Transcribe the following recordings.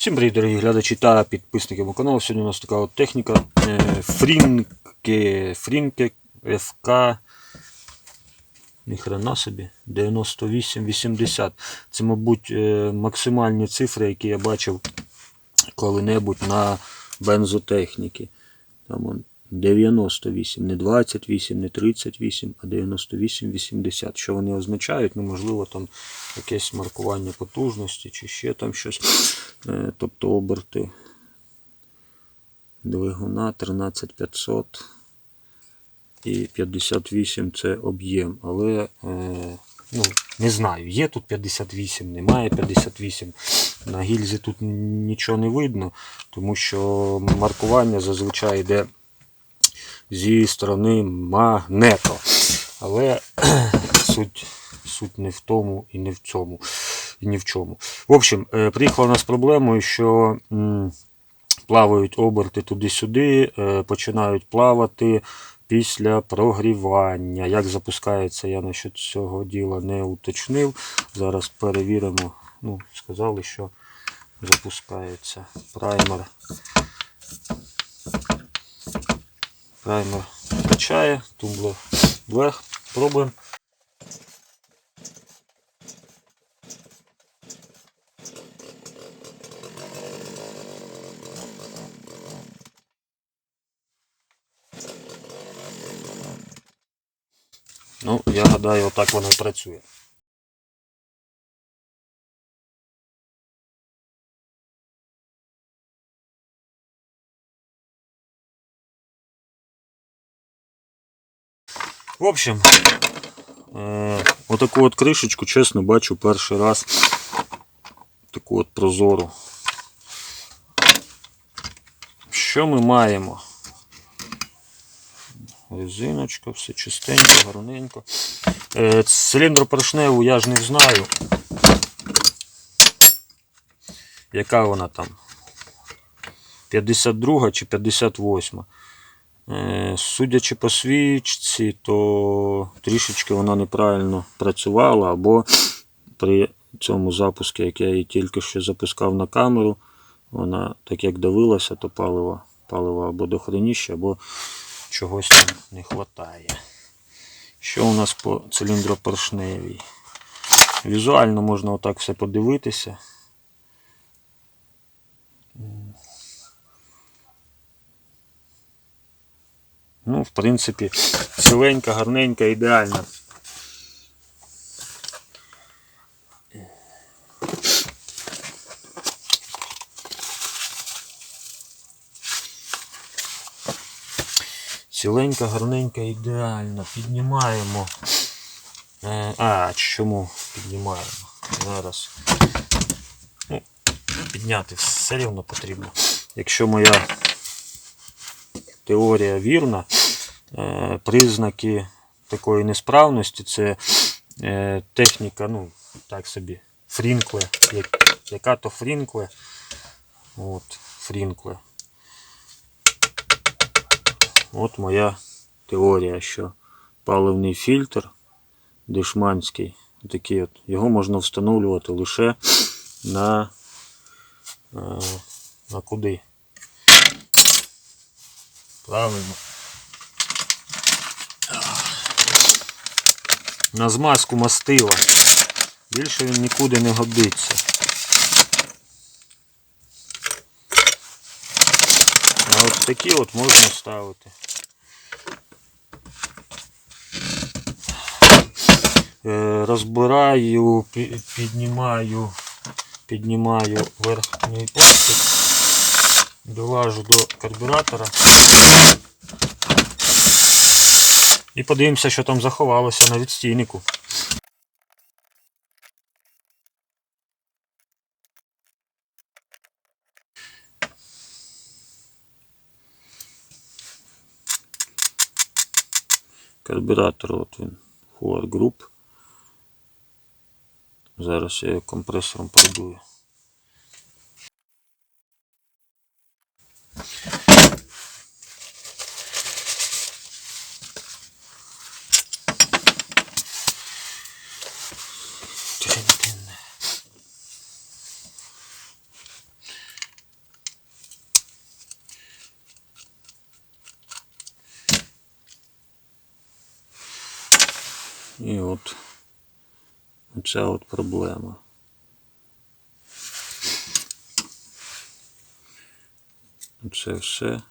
Всім привіт, дорогі глядачі та підписники мого каналу. Сьогодні у нас така от техніка е, Фрінке, Фрінке ФК. Ніхрена собі, 98-80. Це, мабуть, е, максимальні цифри, які я бачив коли-небудь на бензотехніки. Там он 98, не 28, не 38, а 98-80. Що вони означають? Ну, можливо, там якесь маркування потужності чи ще там щось. Е, Тобто оберти двигуна 13500 і 58 це об'єм. Але е, ну, не знаю, є тут 58, немає 58. На гільзі тут нічого не видно, тому що маркування зазвичай йде зі сторони магнето. Але суть, суть не в тому і не в цьому. І ні в чому. В общем, е, приїхала нас проблемою, що плавають оберти туди-сюди, е, починають плавати після прогрівання. Як запускається, я насчет цього діла не уточнив. Зараз перевіримо. Ну, сказали, що запускається праймер. Праймер качає, тумблер блех. Пробуємо. Ну, я гадаю, отак воно і працює. В общем, е, отаку от кришечку, чесно, бачу перший раз. Таку от прозору. Що ми маємо? Резиночка, все чистенько, гарненько. Е, циліндропоршневу я ж не знаю. Яка вона там? 52 чи 58. Е, Судячи по свічці, то трішечки вона неправильно працювала, або при цьому запуску, як я її тільки що запускав на камеру, вона так як давилася, то паливо, паливо або дохреніще, або чогось там не вистачає. Що у нас по циліндропоршневій? Візуально можна отак все подивитися. Ну, в принципі, ціленька, гарненька, ідеальна. Ціленька, гарненька, ідеальна. Піднімаємо. Е, А, чому піднімаємо? Зараз. Ну, підняти все рівно потрібно. Якщо моя теорія вірна, е, признаки такої несправності це е, техніка, ну, так собі, фрінкле. Яка то фрінкле. От, фрінкле. От моя теорія, що паливний фільтр дешманський, такий от, його можна встановлювати лише на, е, на куди? Правильно. На змазку мастила. Більше він нікуди не годиться. От такі от можна ставити. Е, Розбираю, піднімаю, піднімаю верхній пластик, долажу до карбюратора. І подивимося, що там заховалося на відстійнику. Карбюратор, от він, Huar Group. Зараз я його компресором продую. І от оця от проблема. Це все.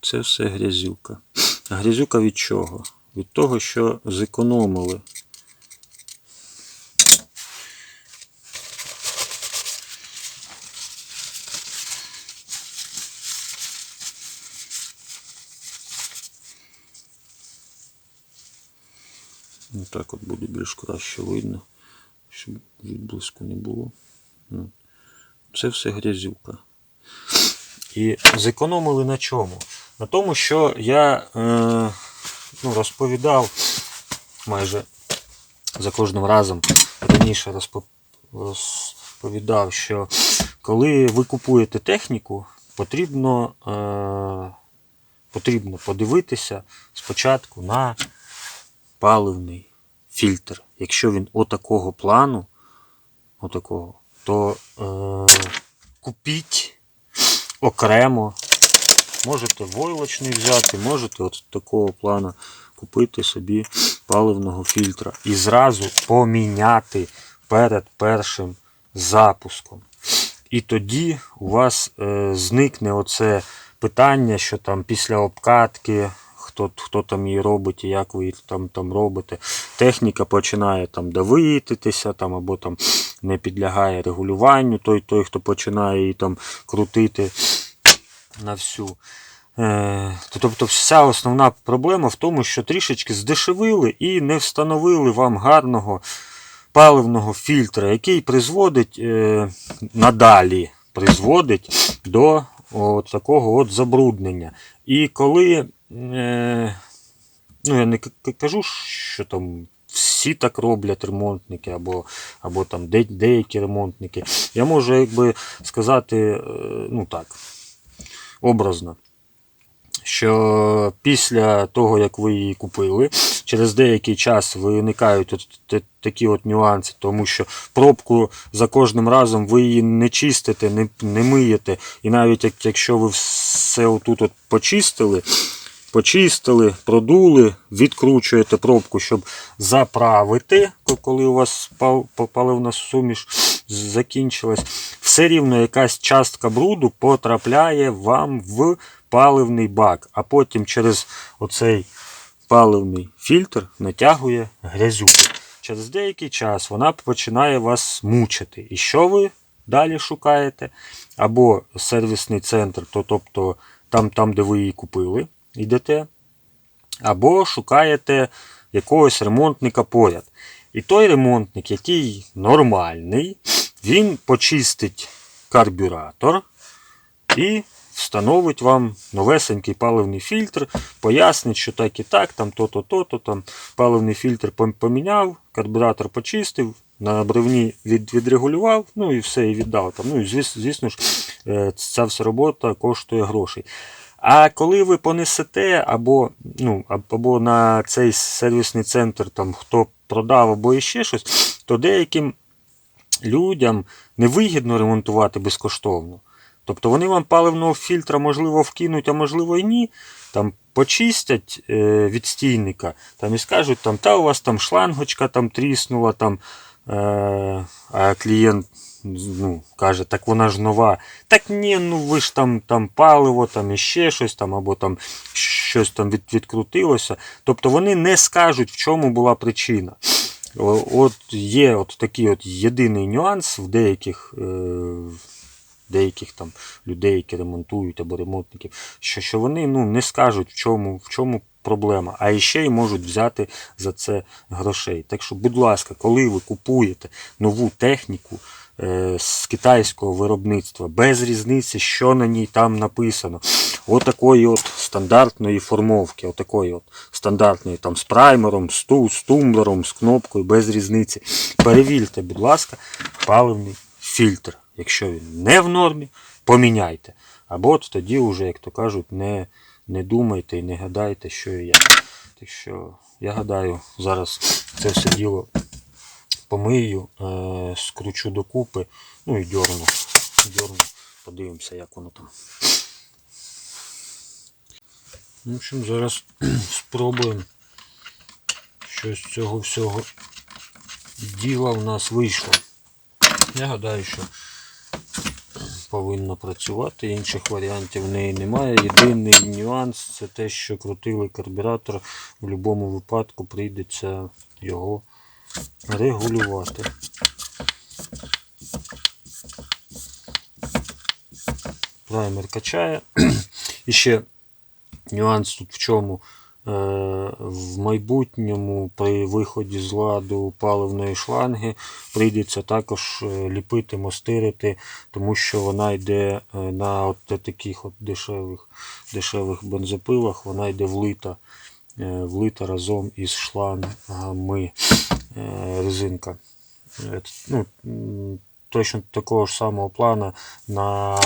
Це все грязюка. А грязюка від чого? Від того, що зекономили. Так от буде більш краще видно, щоб відблиску не було. Ну, Це все грязюка. І зекономили на чому? На тому, що я е, ну, розповідав майже за кожним разом раніше розповідав, що коли ви купуєте техніку, потрібно, е, потрібно подивитися спочатку на паливний фільтр. Якщо він отакого плану, отакого, то е, купіть окремо. Можете войлочний взяти, можете от такого плану купити собі паливного фільтра і зразу поміняти перед першим запуском. І тоді у вас е, зникне оце питання, що там після обкатки, хто, хто там її робить і як ви її там, там робите. Техніка починає там давитися, там, або там не підлягає регулюванню. Той, той, хто починає її там крутити на всю. Е, Тобто вся основна проблема в тому, що трішечки здешевили і не встановили вам гарного паливного фільтра, який призводить е, надалі призводить до от такого от забруднення. І коли, ну я не кажу, що там всі так роблять ремонтники, або, або там де, деякі ремонтники, я можу якби сказати, е, ну так, образно. Що після того, як ви її купили, через деякий час виникають от та- такі от нюанси, тому що пробку за кожним разом ви її не чистите, не, не миєте. І навіть як, якщо ви все отут от почистили, почистили, продули, відкручуєте пробку, щоб заправити, коли у вас паливна суміш закінчилась, все рівно якась частка бруду потрапляє вам в паливний бак, а потім через оцей паливний фільтр натягує грязюку. Через деякий час вона починає вас мучити. І що ви далі шукаєте? Або сервісний центр, то, тобто там, там, де ви її купили, йдете, або шукаєте якогось ремонтника поряд. І той ремонтник, який нормальний, він почистить карбюратор і встановить вам новесенький паливний фільтр, пояснить, що так і так, там то-то, то-то, там паливний фільтр поміняв, карбюратор почистив, на бревні від, відрегулював, ну і все, і віддав. Там. Ну і звісно, звісно ж, е, ця вся робота коштує грошей. А коли ви понесете або, ну, або на цей сервісний центр, там, хто продав, або іще щось, то деяким людям невигідно ремонтувати безкоштовно. Тобто вони вам паливного фільтра, можливо, вкинуть, а можливо і ні. Там почистять е, від стійника там, і скажуть, там, та у вас там шлангочка там тріснула, там, а клієнт ну, каже, так вона ж нова. Так ні, ну ви ж там, там паливо, там іще щось там, або там щось там від, відкрутилося. Тобто вони не скажуть, в чому була причина. От є от такий от єдиний нюанс в деяких, е, деяких там людей, які ремонтують або ремонтників, що, що вони ну, не скажуть, в чому, в чому проблема, а ще й можуть взяти за це грошей. Так що, будь ласка, коли ви купуєте нову техніку е, з китайського виробництва, без різниці, що на ній там написано, отакої от стандартної формовки, отакої от стандартної там з праймером, з, ту, з тумблером, з кнопкою, без різниці. Перевірте, будь ласка, паливний фільтр. Якщо він не в нормі, поміняйте. Або тоді вже, як то кажуть, не, не думайте і не гадайте, що і як. Так що я гадаю, зараз це все діло помию, е, скручу докупи, ну і дьорну. дьорну подивимося, як воно там. В общем, зараз спробуємо, що з цього всього діла в нас вийшло. Я гадаю, що повинно працювати, інших варіантів в неї немає. Єдиний нюанс це те, що крутили карбюратор, в будь-якому випадку прийдеться його регулювати. Праймер качає. І ще нюанс тут в чому. Е, В майбутньому при виході з ладу паливної шланги прийдеться також е, ліпити, мостирити, тому що вона йде е, на от таких от дешевих, дешевих бензопилах, вона йде влита, влита разом із шлангами резинка. Ну, точно такого ж самого плана на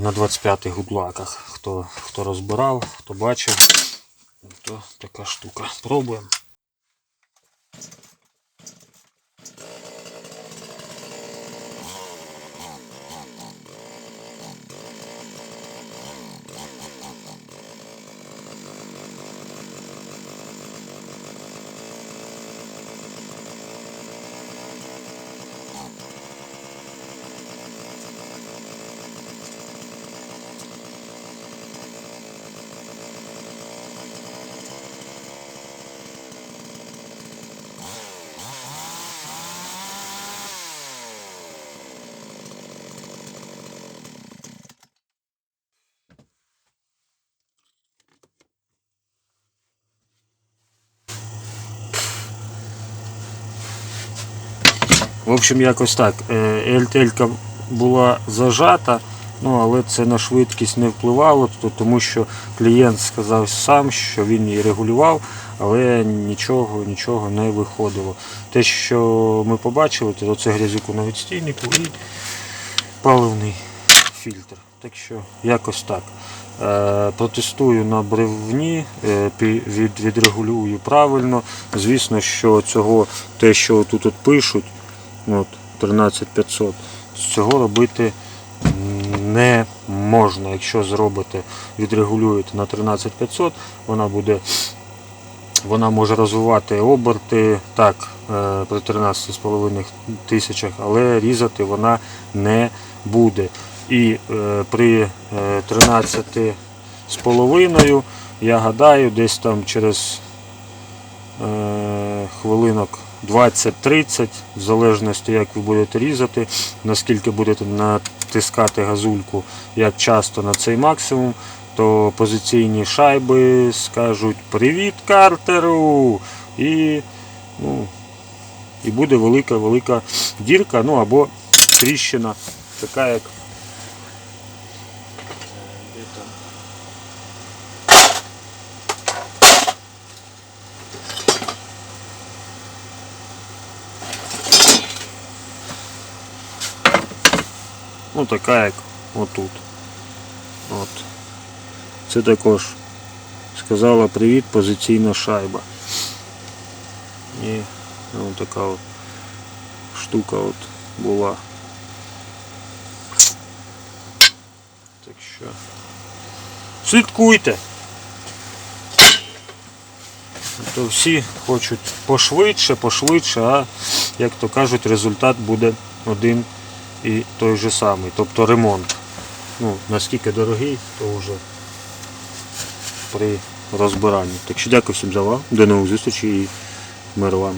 на 25-х гудлаках. Хто, хто розбирав, хто бачив, то така штука. Пробуємо. В общем, якось так. ЛТЛ була зажата, ну, але це на швидкість не впливало, тому що клієнт сказав сам, що він її регулював, але нічого, нічого не виходило. Те, що ми побачили, то це грязюку на відстійнику і паливний фільтр. Так що якось так. Е, протестую на бревні, е, відрегулюю правильно. Звісно, що цього, те, що тут пишуть, от, 13500, цього робити не можна. Якщо зробите, відрегулюєте на 13500, вона буде вона може розвивати оберти так е, при 13,5 тисячах, але різати вона не буде. І е, при е, 13,5 я гадаю, десь там через е, хвилинок 20-30, в залежності як ви будете різати, наскільки будете натискати газульку, як часто на цей максимум, то позиційні шайби скажуть Привіт картеру! І, ну, і буде велика-велика дірка, ну або тріщина, така як. Ну, така як отут. От. Це також сказала привіт, позиційна шайба. І ну, така от штука от була. Так що слідкуйте. То всі хочуть пошвидше, пошвидше, а як то кажуть, результат буде один і той же самий. Тобто ремонт. Ну, наскільки дорогий, то вже при розбиранні. Так що дякую всім за увагу. До нових зустрічей і миру вам.